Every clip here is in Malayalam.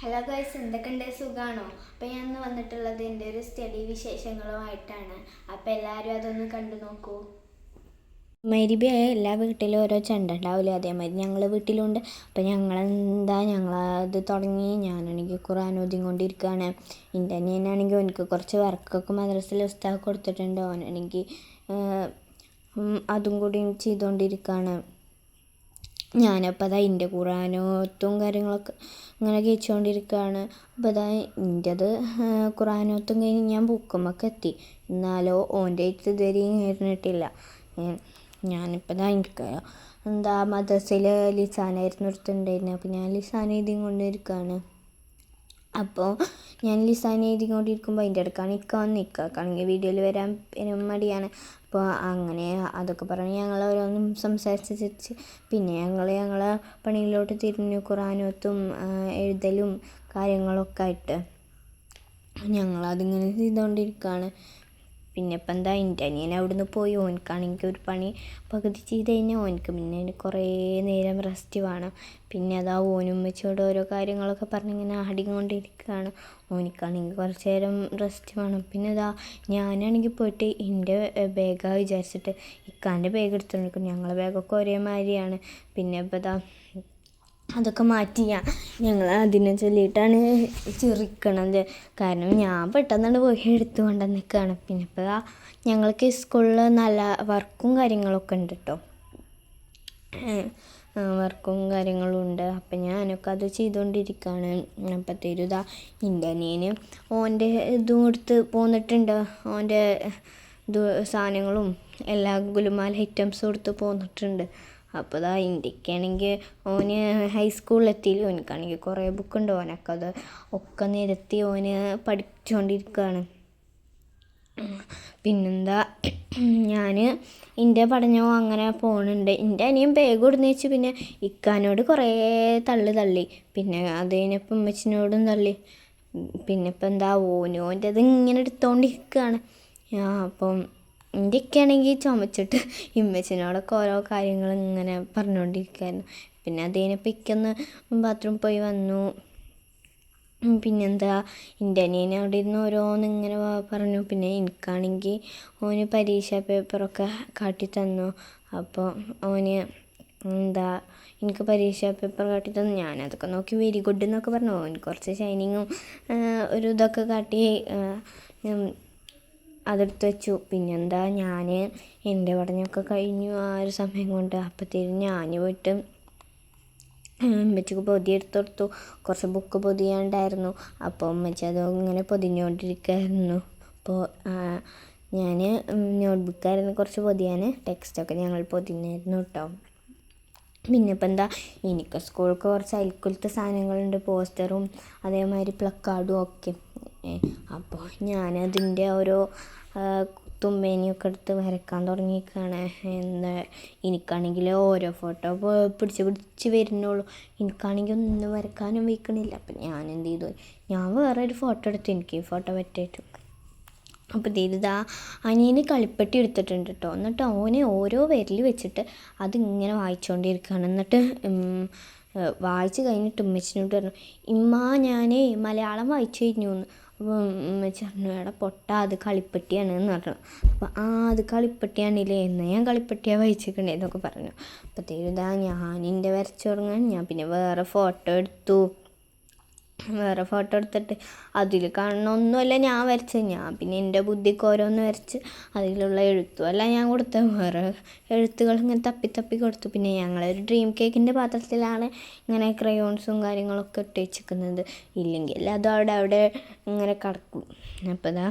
ഹലോ ഗൈസ് എന്തൊക്കെയുണ്ട്? സുഖമാണോ അപ്പോൾ ഞാൻ ഇന്ന് വന്നിട്ടുള്ളത് എന്റെ ഒരു സ്റ്റഡി വിശേഷങ്ങളുമായിട്ടാണ്. അപ്പോൾ എല്ലാവരും അതൊന്ന് കണ്ടു നോക്കൂ. മരിബി എല്ലാ വീട്ടിലും ഓരോ ചെണ്ട ഉണ്ടാവില്ലേ? അതേമാതിരി ഞങ്ങൾ വീട്ടിലുണ്ട്. അപ്പോൾ ഞങ്ങളെന്താ? ഞങ്ങളത് തുടങ്ങി. ഞാനാണെങ്കിൽ ഖുറാൻ ഓതിക്കൊണ്ടിരിക്കുകയാണ് എന്റെ അനിയനാണെങ്കിൽ എനിക്ക് കുറച്ച് വർക്കൊക്കെ മദ്രസയിൽ ഉസ്താദ് കൊടുത്തിട്ടുണ്ട്. ഓനാണെങ്കിൽ അതും കൂടി ചെയ്തുകൊണ്ടിരിക്കുകയാണ് ഞാനപ്പോൾ അതാ എന്റെ ഖുറാനോത്തും കാര്യങ്ങളൊക്കെ ഇങ്ങനെ കഴിച്ചുകൊണ്ടിരിക്കുകയാണ് അപ്പോൾ അതാ എന്റെത് ഖുറാനോത്തും കഴിഞ്ഞ് ഞാൻ ബുക്കുമൊക്കെ എത്തി. എന്നാലോ ഓന്റെ എഴുത്ത് ഇതുവരെയും കഴിഞ്ഞിട്ടില്ല ഞാനിപ്പോൾ ഇതാ എനിക്ക് എന്താ മദ്രസയിൽ ലിസാനായിരുന്നു എടുത്തിട്ടുണ്ടായിരുന്നത് അപ്പോൾ ഞാൻ ലിസാൻ എഴുതി കൊണ്ടിരിക്കുകയാണ് അപ്പോൾ ഞാൻ ലിസാൻ എഴുതിക്കൊണ്ടിരിക്കുമ്പോൾ അതിന്റെ ഇടയ്ക്കാണ് ഇക്ക വന്ന് ഇക്കാക്കാണെങ്കിൽ വീഡിയോയിൽ വരാൻ മടിയാണ്. അപ്പോൾ അങ്ങനെ അതൊക്കെ പറഞ്ഞ്. ഞങ്ങൾ ഓരോന്നും സംസാരിച്ച് ചിരിച്ച്. പിന്നെ ഞങ്ങൾ ഞങ്ങളെ പണിയിലോട്ട് തിരിഞ്ഞു ഖുറാനോത്തും എഴുതലും കാര്യങ്ങളൊക്കെ ആയിട്ട് ഞങ്ങളതിങ്ങനെ ചെയ്തുകൊണ്ടിരിക്കുകയാണ് പിന്നെ ഇപ്പം എന്താ എന്റെ അനിയൻ അവിടുന്ന് പോയി. ഓനിക്കാണെങ്കിൽ ഒരു പണി പകുതി ചെയ്ത് കഴിഞ്ഞാൽ ഓനിക്ക് പിന്നെ കുറേ നേരം റെസ്റ്റ് വേണം. പിന്നെ അതാ ഓനും വെച്ചോട് ഓരോ കാര്യങ്ങളൊക്കെ പറഞ്ഞിങ്ങനെ ആടിക്കൊണ്ടിരിക്കുകയാണ് ഓനിക്കാണെങ്കിൽ കുറച്ച് നേരം റെസ്റ്റ് വേണം. പിന്നെ ഇതാ ഞാനാണെങ്കിൽ പോയിട്ട് എന്റെ ബാഗാ വിചാരിച്ചിട്ട് ഇക്കാന്റെ ബാഗ് എടുത്തുകൊണ്ടിരിക്കും ഞങ്ങളെ ബാഗൊക്കെ ഒരേ മാതിരിയാണ് പിന്നെ ഇപ്പോൾ ഇതാ അതൊക്കെ മാറ്റി ഞാൻ ഞങ്ങൾ അതിനെ ചൊല്ലിയിട്ടാണ് ചിറിക്കണത് കാരണം ഞാൻ പെട്ടെന്നാണ് പോയി എടുത്തു കൊണ്ട് നിൽക്കുകയാണ് പിന്നെ ഇപ്പോൾ ഞങ്ങൾക്ക് സ്കൂളിൽ നല്ല വർക്കും കാര്യങ്ങളൊക്കെ ഉണ്ട് കേട്ടോ വർക്കും കാര്യങ്ങളും ഉണ്ട്. അപ്പം ഞാനൊക്കെ അത് ചെയ്തുകൊണ്ടിരിക്കുകയാണ് അപ്പോഴത്തേരും ഇതാ എന്റെ അനിയന് ഓന്റെ ഇതും എടുത്ത് പോന്നിട്ടുണ്ട്. ഓന്റെ സാധനങ്ങളും എല്ലാ ഗുലുമാല ഐറ്റംസും എടുത്ത് പോന്നിട്ടുണ്ട്. അപ്പോൾ അതാ ഇന്ത്യക്കാണെങ്കിൽ ഓന് ഹൈസ്കൂളിലെത്തിയില്ല ഓനിക്കാണെങ്കിൽ കുറേ ബുക്കുണ്ട് ഓനൊക്കെ അത് ഒക്കെ നിരത്തി ഓന് പഠിച്ചുകൊണ്ടിരിക്കുകയാണ് പിന്നെന്താ? ഞാൻ എന്റെ പഠനവും അങ്ങനെ പോകുന്നുണ്ട് എന്റെ അനിയൻ ബാഗ് കൊടുന്ന് വെച്ച് പിന്നെ ഇക്കാനോട് കുറേ തള്ളി തള്ളി. പിന്നെ അത് കഴിഞ്ഞപ്പോൾ ഉമ്മച്ചിനോടും തള്ളി. പിന്നെ ഇപ്പം എന്താ ഓനോന്റെ അത് ഇങ്ങനെ അപ്പം എന്റെ ആണെങ്കിൽ ചുമച്ചിട്ട് ഇമ്മച്ചിനോടൊക്കെ ഓരോ കാര്യങ്ങൾ ഇങ്ങനെ പറഞ്ഞുകൊണ്ടിരിക്കുകയായിരുന്നു. പിന്നെ അത് കഴിഞ്ഞപ്പോൾ ഇക്കൊന്ന് ബാത്റൂം പോയി വന്നു. പിന്നെന്താ എന്റെ അനിയൻ അവിടെ ഇരുന്ന് ഓരോന്ന് ഇങ്ങനെ പറഞ്ഞു. പിന്നെ എനിക്കാണെങ്കിൽ ഓന് പരീക്ഷ പേപ്പറൊക്കെ കാട്ടി തന്നു. അപ്പോൾ ഓന് എന്താ എനിക്ക് പരീക്ഷ പേപ്പർ കാട്ടി തന്നു. ഞാനതൊക്കെ നോക്കി വെരി ഗുഡ് എന്നൊക്കെ പറഞ്ഞു. ഓന് കുറച്ച് ഷൈനിങ്ങും ഒരു ഇതൊക്കെ കാട്ടി അതെടുത്ത് വെച്ചു. പിന്നെന്താ ഞാൻ എന്റെ പഠനമൊക്കെ കഴിഞ്ഞു ആ ഒരു സമയം കൊണ്ട്. അപ്പോഴത്തേനും ഞാൻ പോയിട്ട് ഉമ്മച്ചിക്ക് പൊതി എടുത്തെടുത്തു കുറച്ച് ബുക്ക് പൊതിയാണ്ടായിരുന്നു. അപ്പോൾ ഉമ്മച്ചി അത് ഇങ്ങനെ പൊതിഞ്ഞുകൊണ്ടിരിക്കുകയായിരുന്നു അപ്പോൾ ഞാൻ നോട്ട്ബുക്കായിരുന്നു കുറച്ച് പൊതിയാൻ. ടെക്സ്റ്റൊക്കെ ഞങ്ങൾ പൊതിഞ്ഞായിരുന്നു കേട്ടോ. പിന്നെ ഇപ്പം എന്താ എനിക്ക് സ്കൂൾക്ക് കുറച്ച് അയൽക്കുലത്തെ സാധനങ്ങളുണ്ട്. പോസ്റ്ററും അതേമാതിരി പ്ലക്കാർഡും ഒക്കെ. അപ്പോൾ ഞാനതിന്റെ ഓരോ തുമ്മേനെയൊക്കെ എടുത്ത് വരയ്ക്കാൻ തുടങ്ങിയിരിക്കുകയാണ് എന്താ എനിക്കാണെങ്കിൽ ഓരോ ഫോട്ടോ പിടിച്ച് പിടിച്ച് വരുന്നുള്ളൂ. എനിക്കാണെങ്കിൽ ഒന്നും വരയ്ക്കാനും വയ്ക്കണില്ല. അപ്പം ഞാൻ എന്ത് ചെയ്തു? ഞാൻ വേറെ ഒരു ഫോട്ടോ എടുത്തു. എനിക്ക് ഈ ഫോട്ടോ പറ്റിയിട്ടു. അപ്പോൾ ഇതാ അനിയന് കളിപ്പെട്ടി എടുത്തിട്ടുണ്ട് കേട്ടോ എന്നിട്ട് ഓനെ ഓരോ വിരൽ വെച്ചിട്ട് അതിങ്ങനെ വായിച്ചുകൊണ്ടിരിക്കുകയാണ് എന്നിട്ട് വായിച്ച് കഴിഞ്ഞിട്ട് ഉമ്മച്ചിനോട് പറഞ്ഞു ഇമ്മ ഞാൻ മലയാളം വായിച്ചു കഴിഞ്ഞു അപ്പോൾ ഉമ്മച്ചി പൊട്ട അത് കളിപ്പെട്ടിയാണ് എന്ന് പറഞ്ഞു. അപ്പോൾ ആ അത് കളിപ്പെട്ടിയാണില്ലേ എന്ന് ഞാൻ കളിപ്പെട്ടിയാണ് വായിച്ചിരിക്കണേ എന്നൊക്കെ പറഞ്ഞു. അപ്പോഴത്തേക്കും ഇതാ ഞാൻ എന്റെ വരച്ചു തുടങ്ങാൻ ഞാൻ പിന്നെ വേറെ ഫോട്ടോ എടുത്തു. വേറെ ഫോട്ടോ എടുത്തിട്ട്. അതിൽ കാണുന്നൊന്നുമല്ല ഞാൻ വരച്ചത്. ഞാൻ പിന്നെ എന്റെ ബുദ്ധിക്ക് ഓരോന്ന് വരച്ച് അതിലുള്ള എഴുത്തുമല്ല ഞാൻ കൊടുത്തത്. വേറെ എഴുത്തുകൾ ഇങ്ങനെ തപ്പി തപ്പി കൊടുത്തു. പിന്നെ ഞങ്ങളൊരു ഡ്രീം കേക്കിന്റെ പാത്രത്തിലാണ് ഇങ്ങനെ ക്രയോൺസും കാര്യങ്ങളൊക്കെ ഇട്ട് വെച്ചിരിക്കുന്നത്. ഇല്ലെങ്കിൽ അത് അവിടെ അവിടെ ഇങ്ങനെ കിടക്കും. അപ്പോൾ ഇതാ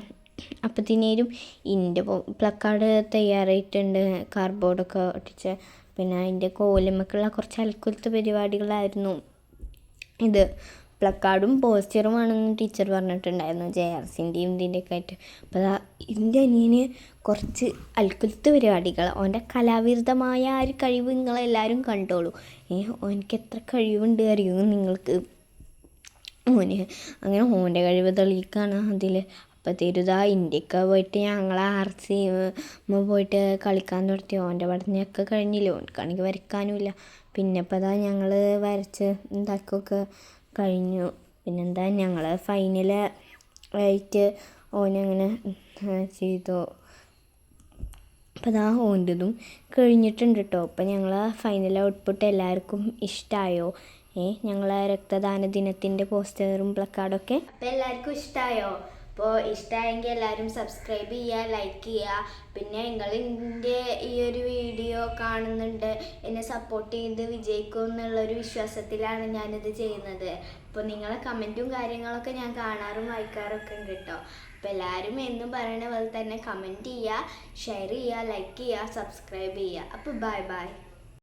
അപ്പത്തിനേരും എന്റെ പ്ലക്കാർഡ് തയ്യാറായിട്ടുണ്ട്. കാർഡ്ബോർഡൊക്കെ ഒട്ടിച്ച് പിന്നെ അതിന്റെ കോലുമൊക്കെയുള്ള കുറച്ച് അൽക്കുലത്തെ പരിപാടികളായിരുന്നു ഇത്. പ്ലക്കാർഡും പോസ്റ്ററും ആണെന്ന് ടീച്ചർ പറഞ്ഞിട്ടുണ്ടായിരുന്നു. ജെ ആർ സിന്റെയും ഇതിന്റെയൊക്കെ ആയിട്ട്. അപ്പോൾ അതാ എന്റെ അനിയന് കുറച്ച് അൽക്കുലത്ത് പരിപാടികൾ ഓന്റെ കലാവിരുദ്ധമായ ആ ഒരു കഴിവ് നിങ്ങളെല്ലാവരും കണ്ടോളൂ. ഏ ഓനിക്ക് എത്ര കഴിവുണ്ട് അറിയുമോ നിങ്ങൾക്ക്? ഓന് അങ്ങനെ ഓന്റെ കഴിവ് തെളിയിക്കാണ് അതിൽ അപ്പോൾ തിരുതാ ഇന്ത്യയ്ക്ക് പോയിട്ട് ഞങ്ങൾ ആർ സി പോയിട്ട് കളിക്കാൻ തുടത്തി ഓന്റെ പഠനമൊക്കെ കഴിഞ്ഞില്ല? ഓനക്കാണെങ്കിൽ വരയ്ക്കാനുമില്ല. പിന്നെ ഇപ്പോൾ അതാ ഞങ്ങൾ വരച്ച് ഇതാക്കിയൊക്കെ കഴിഞ്ഞു. പിന്നെന്താ ഞങ്ങൾ ഫൈനൽ ആയിട്ട് ഓനങ്ങനെ ചെയ്തു. അപ്പോൾ അതാ ഓന്റെതും കഴിഞ്ഞിട്ടുണ്ട് കേട്ടോ അപ്പോൾ ഞങ്ങൾ ഫൈനൽ ഔട്ട്പുട്ട് എല്ലാവർക്കും ഇഷ്ടമായോ ഏ ഞങ്ങളെ രക്തദാന ദിനത്തിന്റെ പോസ്റ്ററും പ്ലക്കാർഡൊക്കെ അപ്പോൾ എല്ലാവർക്കും ഇഷ്ടമായോ അപ്പോൾ ഇഷ്ടമായെങ്കിൽ എല്ലാവരും സബ്സ്ക്രൈബ് ചെയ്യുക ലൈക്ക് ചെയ്യുക. പിന്നെ നിങ്ങൾ എന്റെ ഈ ഒരു വീഡിയോ കാണുന്നുണ്ട് എന്നെ സപ്പോർട്ട് ചെയ്ത് വിജയിക്കും എന്നുള്ളൊരു വിശ്വാസത്തിലാണ് ഞാനിത് ചെയ്യുന്നത്. അപ്പോൾ നിങ്ങളെ കമന്റും കാര്യങ്ങളൊക്കെ ഞാൻ കാണാറും വായിക്കാറൊക്കെ ഉണ്ട് കേട്ടോ. അപ്പോൾ എല്ലാവരും എന്നും പറയുന്ന പോലെ തന്നെ കമന്റ് ചെയ്യുക ഷെയർ ചെയ്യുക ലൈക്ക് ചെയ്യുക സബ്സ്ക്രൈബ് ചെയ്യുക. അപ്പോൾ ബൈ ബൈ